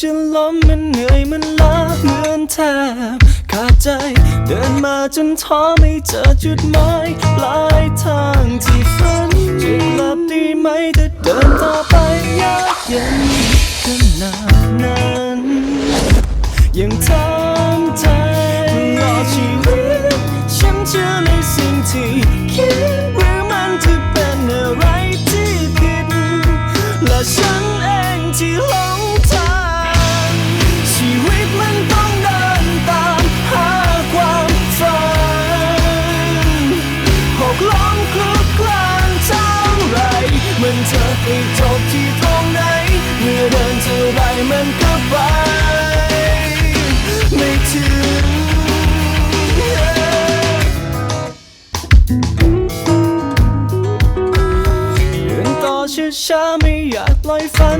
จะล้มมันเหนื่อยมันล้าเหมือนแทบขาดใจ เดินมาจนท้อไม่เจอจุดหมายปลายทางที่ฝันจะกลับดีไหมถ้าเดินต่อไปยากเย็นขนาดนั้นยังทำใจตลอชีวิตฉันเชื่อในสิ่งที่คิดหรือมันจะเป็นอะไรที่ผิดและฉันเองที่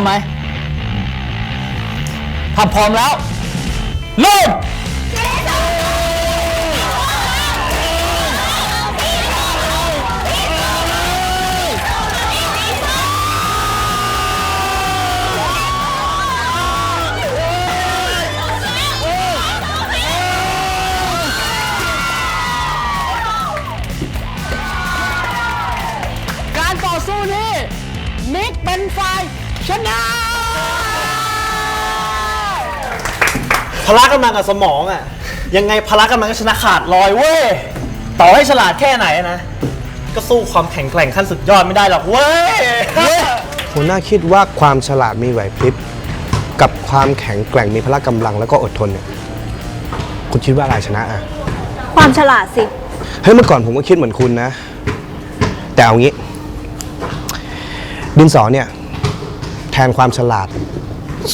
มไหมถ้าพร้อมแล้วเริ่มการต่อสู้นี้มิกเป็นฝ่าย ชนะ พละกำลังกับสมองอะยังไงพละกำลังก็ชนะขาดลอยเว้ย ต่อให้ฉลาดแค่ไหนนะ ก็สู้ความแข็งแกร่งขั้นสุดยอดไม่ได้หรอกเว้ย หัวหน้าคิดว่าความฉลาดมีไหวพริบกับความแข็งแกร่งมีพละกำลังแล้วก็อดทนเนี่ยคุณคิดว่าอะไรชนะอะความฉลาดสิ เฮ้ยเมื่อก่อนผมก็คิดเหมือนคุณนะ แต่เอางี้ ดินสอเนี่ยแท นความฉลาด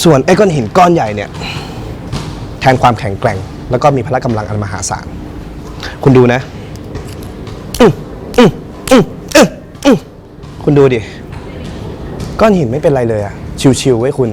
ส่วนไอ้ก้อนหินก้อนใหญ่เนี่ยแทนความแข็งแกร่ง แล้วก็มีพละกำลังอันมหาศาล คุณดูนะอื้ออื้ออื้ออื้ออื้อคุณดูดิ ก้อนหินไม่เป็นไรเลยอะชิวๆไว้คุณ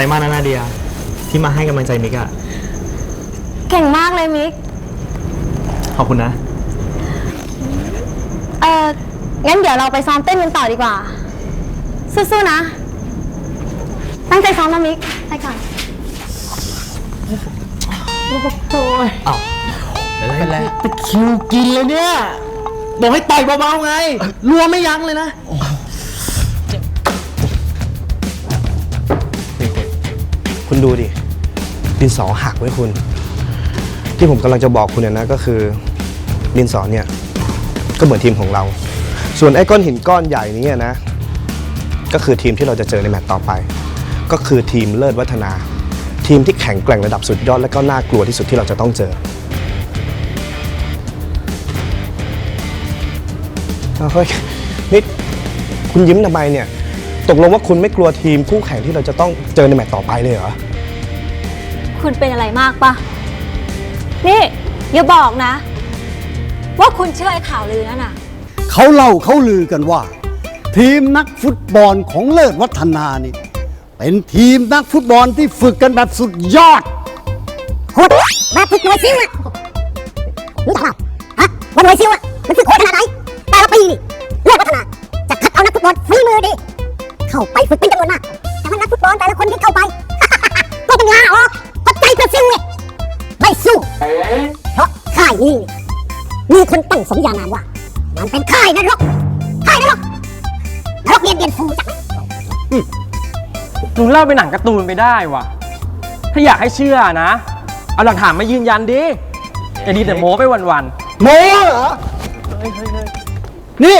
ใจมากนะนาเดีย ที่มาให้กำลังใจมิกอะเก่งมากเลยมิก ขอบคุณนะ เอองั้นเดี๋ยวเราไปซ้อมเต้นกันต่อดีกว่า สู้ๆนะ ตั้งใจซ้อมนะมิก ไปก่อนเป็นไรตะคิวกินเลยเนี่ย บอกให้ต่อยเบาๆไงรัวไม่ยั้งเลยนะ คุณดูดิ ดินสอหักไว้คุณ ที่ผมกำลังจะบอกคุณเนี่ยนะก็คือ ดินสอเนี่ย ก็เหมือนทีมของเรา ส่วนไอ้ก้อนหินก้อนใหญ่นี้นะ ก็คือทีมที่เราจะเจอในแมตตช์ต่อไป ก็คือทีมเลิศวัฒนา ทีมที่แข็งแกร่งระดับสุดยอดและก็น่ากลัวที่สุดที่เราจะต้องเจอเอาเฮ้ยนี่คุณยิ้มทำไมเนี่ย ตกลงว่าคุณไม่กลัวทีมคู่แข่งที่เราจะต้องเจอในแมตช์ต่อไปเลยเหรอ คุณเป็นอะไรมากปะนี่อย่าบอกนะ ว่าคุณเชื่อไอ้ข่าวลือนั่นน่ะ เขาเล่าเขาลือกันว่า ทีมนักฟุตบอลของเลิศวัฒนานี่ เป็นทีมนักฟุตบอลที่ฝึกกันแบบสุดยอด โหดแบบฝึกหน่วยซิลอะรู้จักเปล่าฮะว่าหน่วยซิลอะมันฝึกโหดขนาดไหนแต่ละปีนี่เลิศพัฒนาจะคัดเอานักฟุตบอลฝีมือดี เข้าไปฝึกเป็นจำนวนมาก แต่ว่านักฟุตบอลแต่ละคนที่เข้าไป ก็ต้องลาออกเพราะใจกระซิวไงไม่สู้เพราะค่ายนี้มีคนตั้งสมญานามว่า มันเป็นค่ายนรกค่ายนรกนรกเรียนเรียนฟูจักไหมลุงเล่าเป็นหนังการ์ตูนไปได้ว่ะ ถ้าอยากให้เชื่อนะ เอาหลักฐานมายืนยันดิอย่าดีแต่โม้ไปวันโมเหรอ นี่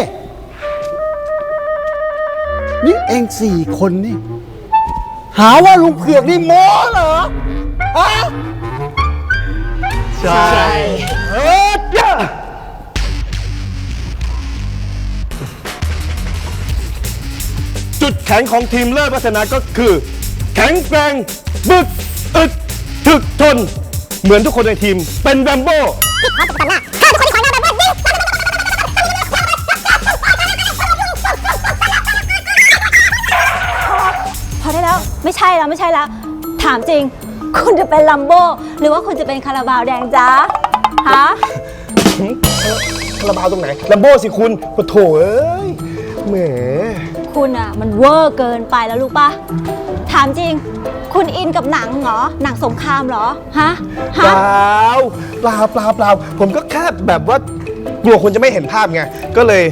นี่เองสี่คนนี่ หาว่าลุงเผือกนี่โมเหรอฮะใช่เออเจ้าจุดแข็งของทีมเลิศพัฒนาก็คือ แข็งแกร่งบึก อึด ถึกทน เหมือนทุกคนในทีมเป็นแรมโบ้พ ได้แล้วไม่ใช่แล้วไม่ใช่แล้ว ถามจริง คุณจะเป็นลัมโบหรือว่าคุณจะเป็นคาราบาวแดงจ๊ะฮะคาราบาวตรงไหนแรมโบ้สิคุณปะโถเอ้ยแหมคุณอะมันเวอร์เกินไปแล้วรู้ปะถามจริง คุณอินกับหนังเหรอ หนังสงครามเหรอฮะเปฮะ ล่าเปล่าเปล่าเปล่าผมก็แค่แบบว่ากลัวคุณจะไม่เห็นภาพไงก็เลย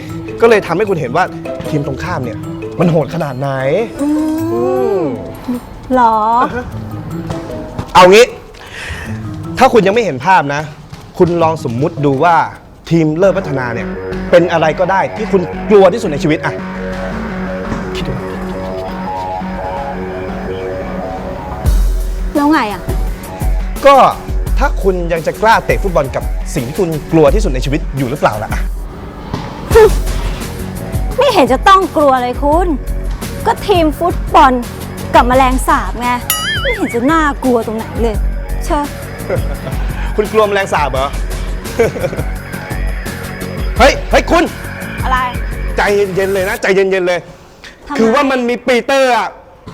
ก็เลยทำให้คุณเห็นว่าทีมตรงข้ามเนี่ย มันโหดขนาดไหน หรอ เอางี้ ถ้าคุณยังไม่เห็นภาพนะ คุณลองสมมุติดูว่าทีมเลิศพัฒนาเนี่ย เป็นอะไรก็ได้ที่คุณกลัวที่สุดในชีวิตอะคิดดูแล้วไงอะก็ถ้าคุณยังจะกล้าเตะฟุตบอลกับสิ่งที่คุณกลัวที่สุดในชีวิตอยู่หรือเปล่าล่ะอะไม่เห็นจะต้องกลัวเลยคุณ ก็ทีมฟุตบอล กับแมลงสาบไงไม่เห็นจะน่ากลัวตรงไหนเลย เชอะคุณกลัวแมลงสาบเหรอ เฮ้ย เฮ้ยคุณ อะไร ใจเย็นๆเลยนะ ใจเย็นๆเลย ทำไม คือว่ามันมีปีเตอร์อะ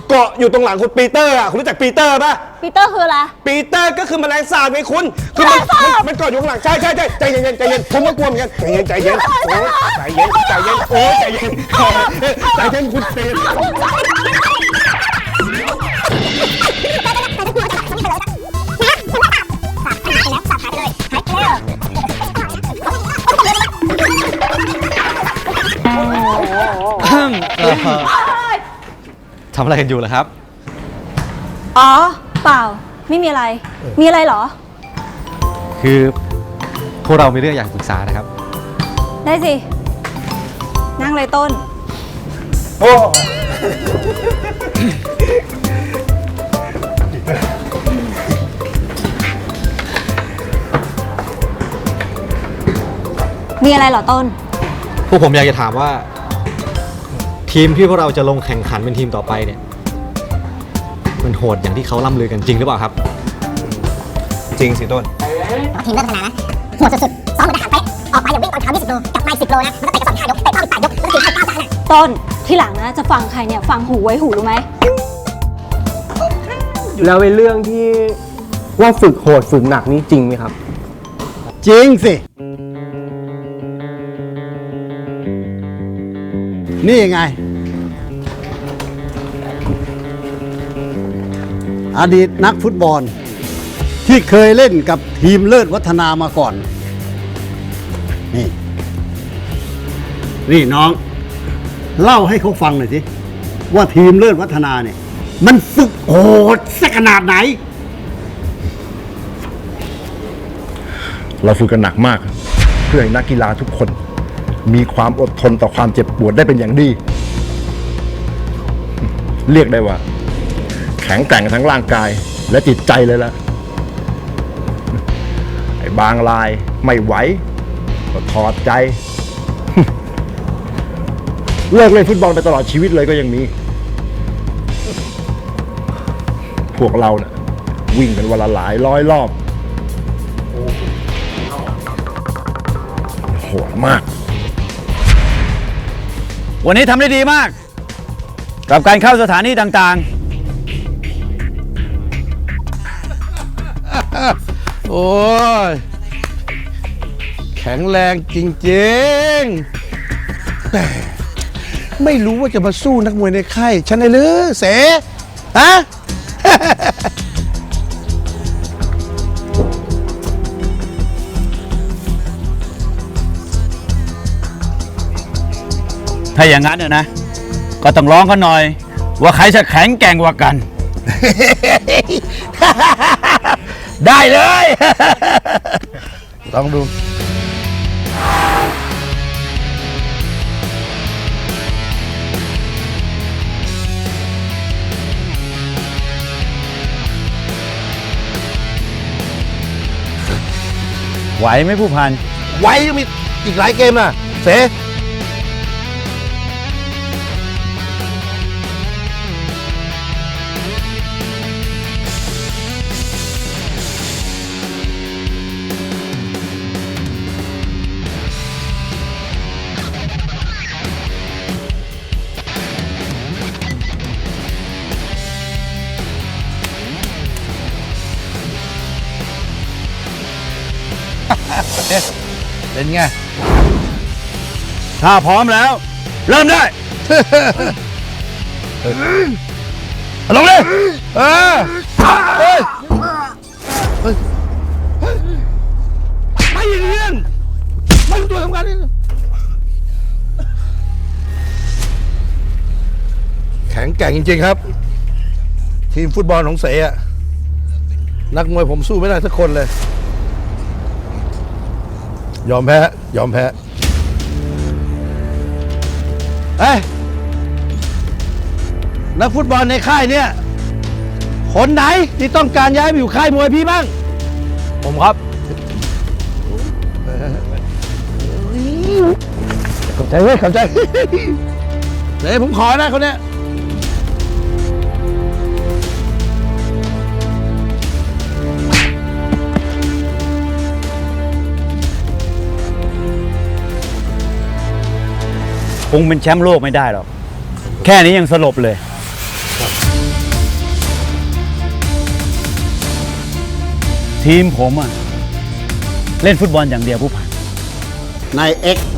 เกาะอยู่ตรงหลังคุณปีเตอร์อะคุณรู้จักปีเตอร์ปะปีเตอร์คืออะไร ปีเตอร์ก็คือแมลงสาบไงคุณคือมันแมลงสาบ มันมันเกาะอยู่ข้างหลังใช่ใช่ใช่ใจเย็นๆใจเย็นผมก็กลัวเหมือนกันใจเย็นใจเย็นโอ้ใจเย็นใจเย็นโอ้ใจเย็นใจเย็นคุณใจเย็น ทำอะไรกันอยู่ล่ะครับ อ๋อ เปล่า ไม่มีอะไร มีอะไรเหรอ คือพวกเรามีเรื่องอยากปรึกษานะครับ ได้สิ นั่งเลยต้น โอ้ มีอะไรเหรอต้น พวกผมอยากจะถามว่า ทีมที่พวกเราจะลงแข่งขันเป็นทีมต่อไปเนี่ย มันโหดอย่างที่เขาล่ำลือกันจริงหรือเปล่าครับ จริงสิต้น ทีมเลิศพัฒนานะโหดสุดๆซ้อมเหมือนทหารเป๊ะออกไปอย่าวิ่งตอนเช้า20โลกลับมา10โลนะมันก็เตะกระสอบ5ยกเตะเป้าอีก8ยกแล้วก็ถึงให้9จานอะต้นที่หลังนะจะฟังใครเนี่ยฟังหูไว้หูรู้ไหมแล้วไอ้เรื่องที่ว่าฝึกโหดฝึกหนักนี่จริงไหมครับ จริงสิ นี่ไง อดีตนักฟุตบอล ที่เคยเล่นกับทีมเลิศวัฒนามาก่อน นี่ นี่น้อง เล่าให้เขาฟังหน่อยสิ ว่าทีมเลิศวัฒนาเนี่ย มันฝึกโหดสักขนาดไหน เราฝึกกันหนักมาก เพื่อให้นักกีฬาทุกคน มีความอดทนต่อความเจ็บปวดได้เป็นอย่างดี เรียกได้ว่า แข็งแกร่งทั้งร่างกายและจิตใจเลยละไอ้บางรายไม่ไหว ก็ถอดใจ เลิกเล่นฟุตบอลไปตลอดชีวิตเลยก็ยังมี พวกเราเนะ่ะวิ่งกันวันละหลายร้อยรอบโหดมาก วันนี้ทำได้ดีมาก กับการเข้าสถานีต่าง โอ้ย แข็งแรงจริงๆแต่ไม่รู้ว่าจะมาสู้นักมวยในค่ายฉันเลยหรือเสฮะๆถ้าอย่างนั้นเนี่ยนะ ก็ต้องร้องกันหน่อย ว่าใครจะแข็งแกร่งกว่ากัน ได้เลย ลองดู ไหวไหมผู้พัน ไว้ยังมีอีกหลายเกมน่ะเส เป็นไง ถ้าพร้อมแล้ว เริ่มได้ ลงเลยเออเฮ้ยเฮ้ยไม่อย่างนี้นไม่รู้ตัวทำงานนี่แข็งแกร่งจริงๆครับ ทีมฟุตบอลของเสอะนักมวยผมสู้ไม่ได้สักคนเลย ยอมแพ้ ยอมแพ้เอ้ยนักฟุตบอลในค่ายเนี่ย คนไหนที่ต้องการย้ายไปอยู่ค่ายมวยพี่บ้าง ผมครับ ขอบใจเว้ยขอบใจ เดี๋ยวผมขอนะคนเนี้ย งเป็นแชมป์โลกไม่ได้หรอก แค่นี้ยังสลบเลย ทีมผมอะเล่นฟุตบอลอย่างเดียวผู้พันนายเอ็กซ์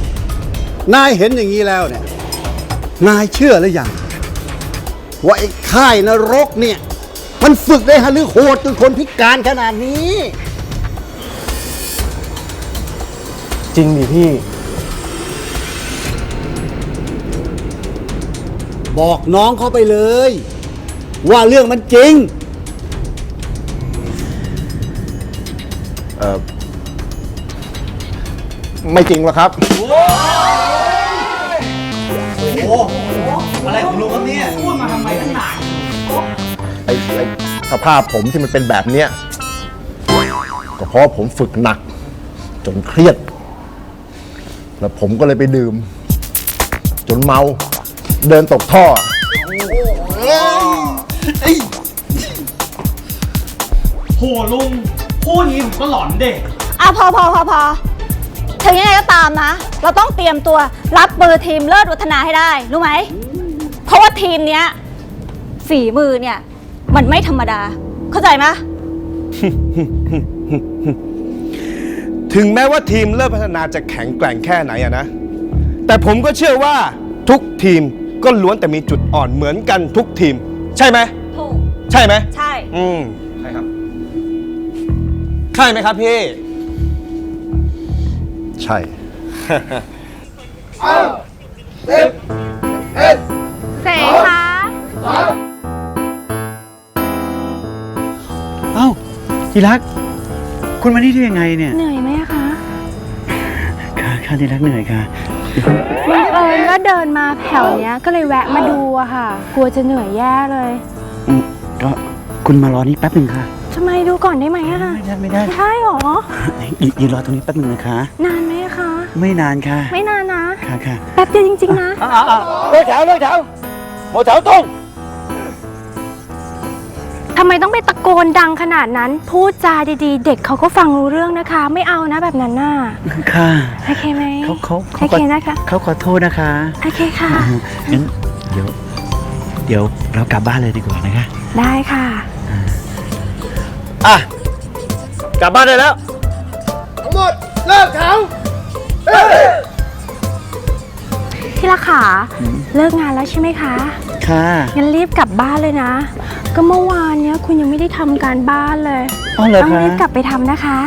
นายเห็นอย่างนี้แล้วเนี่ย นายเชื่อหรือยังว่าไอ้ค่ายนรกเนี่ย มันฝึกได้ฮะหรือโหดจนคนพิการขนาดนี้ จริงดิพี่ บอกน้องเขาไปเลย ว่าเรื่องมันจริงไม่จริงหรอกครับขอะไรของลุงครับเนี่ยพูดมาทำไมตั้งนานไอ้ไอ้สภาพผมที่มันเป็นแบบเนี้ยก็เพราะผมฝึกหนัก จนเครียด แล้วผมก็เลยไปดื่ม จนเมา เดินตกท่อ โหลุงพูดอย่างนี้ผมก็หลอนเด็ก อะพอพอพอพอถึงยังไงก็ตามนะ เราต้องเตรียมตัวรับมือทีมเลิศวัฒนาให้ได้ รู้ไหม เพราะว่าทีมเนี้ยฝีมือเนี่ย มันไม่ธรรมดา เข้าใจไหมถึงแม้ว่าทีมเลิศพัฒนาจะแข็งแกร่งแค่ไหนอะนะ แต่ผมก็เชื่อว่าทุกทีม ก็ล้วนแต่มีจุดอ่อนเหมือนกันทุกทีม ใช่ไหม ถูก ใช่ไหม ใช่ อืมใช่ครับ ใช่ไหมครับพี่ ใช่ เสคะเอ้าที่รัก คุณมานี่ได้ยังไงเนี่ย เหนื่อยไหมอะคะ ค่ะค่ะที่รักเหนื่อยค่ะ บังเอิญว่าเดินมาแถวเนี้ยก็เลยแวะมาดูอะค่ะ กลัวจะเหนื่อยแย่เลยอืมก็คุณมารอนี่แป๊บหนึ่งค่ะ ทำไมดูก่อนได้ไหมอะคะไม่ได้ไม่ได้ไม่ได้หรอ ยืนยืนรอตรงนี้แป๊บหนึ่งนะคะ นานไหมอะคะ ไม่นานค่ะ ไม่นานนะ ค่ะค่ะแป๊บเดียวจริง ๆ นะเลิกแถวเลิกแถวหมดแถวตรงทำไมต้องไปตะ โกนดังขนาดนั้นพูดจาดีๆ เด็กเขาก็ฟังรู้เรื่องนะคะ ไม่เอานะแบบนั้นน่ะค่ะโอเคไหมเขาเขาโอเขาเคนะคะเขาขอโทษนะคะโอเคค่ะ งั้นเดี๋ยว เดี๋ยวเรากลับบ้านเลยดีกว่านะคะ ได้ค่ะ อะ กลับบ้านได้แล้วที่รักขาเลิกงานแล้วใช่ไหมคะ ค่ะ งั้นรีบกลับบ้านเลยนะ ก็เมื่อวานเนี้ยคุณยังไม่ได้ทำการบ้านเลยต้องรีบกลับไปทำนะคะ